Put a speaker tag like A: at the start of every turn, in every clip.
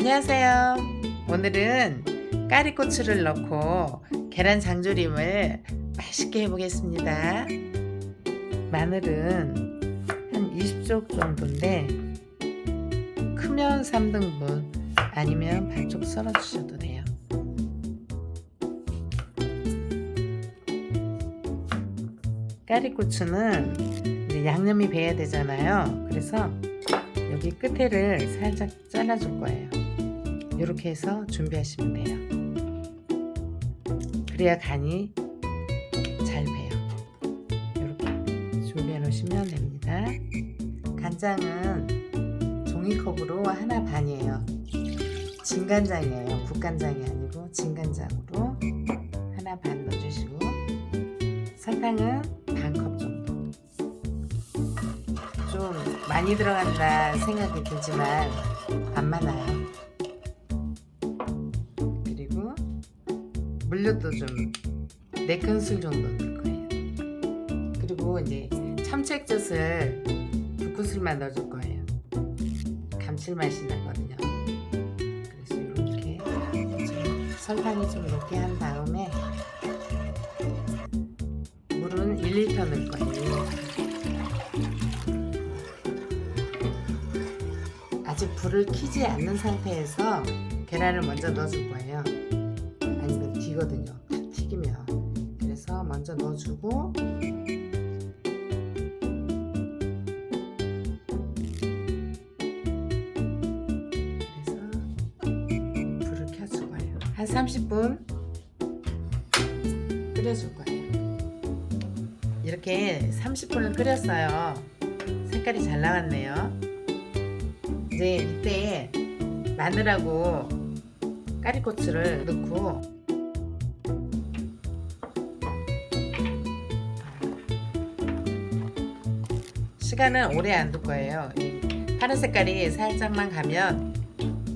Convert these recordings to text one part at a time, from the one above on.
A: 안녕하세요. 오늘은 까리고추를 넣고 계란 장조림을 맛있게 해보겠습니다. 마늘은 한 20쪽 정도인데 크면 3등분 아니면 반쪽 썰어 주셔도 돼요. 까리고추는 양념이 배야 되잖아요. 그래서 여기 끝에를 살짝 잘라줄 거예요. 이렇게 해서 준비하시면 돼요. 그래야 간이 잘 배요. 이렇게 준비해 놓으시면 됩니다. 간장은 종이컵으로 하나 반이에요. 진간장이에요. 국간장이 아니고 진간장으로 하나 반 넣어주시고 설탕은 반 컵 정도. 좀 많이 들어간다 생각이 들지만 안 많아요. 물엿도 좀 4큰술 정도 넣을 거예요. 그리고 이제 참치액젓을 두 큰술만 넣어줄 거예요. 감칠맛이 나거든요. 그래서 이렇게 좀 설탕이 좀 이렇게 한 다음에 물은 1리터 넣을 거예요. 아직 불을 켜지 않는 상태에서 계란을 먼저 넣어줄 거예요. 뒤거든요. 탁 튀기면. 그래서 먼저 넣어주고 그래서 불을 켜줄 거예요. 한 30분 끓여줄 거예요. 이렇게 30분을 끓였어요. 색깔이 잘 나왔네요. 이제 이때 마늘하고 까리고추를 넣고 시간은 오래 안 둘 거예요. 이 파란 색깔이 살짝만 가면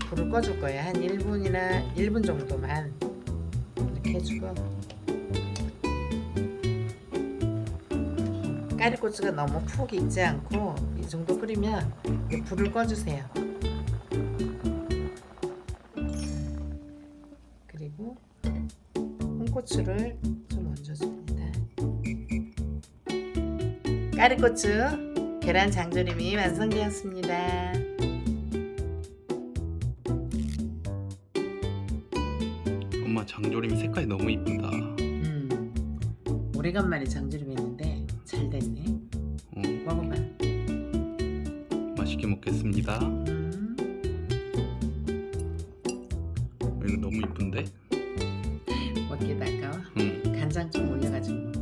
A: 불을 꺼줄 거예요. 한 1분이나 1분 정도만 이렇게 해주고 까리고추가 너무 푹 익지 않고 이 정도 끓이면 불을 꺼주세요. 그리고 홍고추를 좀 얹어줍니다. 까리고추 계란 장조림이 완성되었습니다.
B: 엄마 장조림 색깔이 너무 이쁘다.
A: 음, 오래간만에 장조림 했는데 잘 됐네.
B: 어,
A: 먹어봐.
B: 맛있게 먹겠습니다.
A: 음,
B: 이거 너무 이쁜데?
A: 먹기다가
B: 응,
A: 간장 좀 올려가지고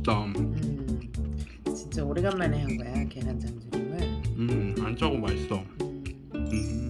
B: 맛있다. 음,
A: 진짜 오래간만에 한 거야 계란 장조림을. 음, 안 짜고 맛있어. 음.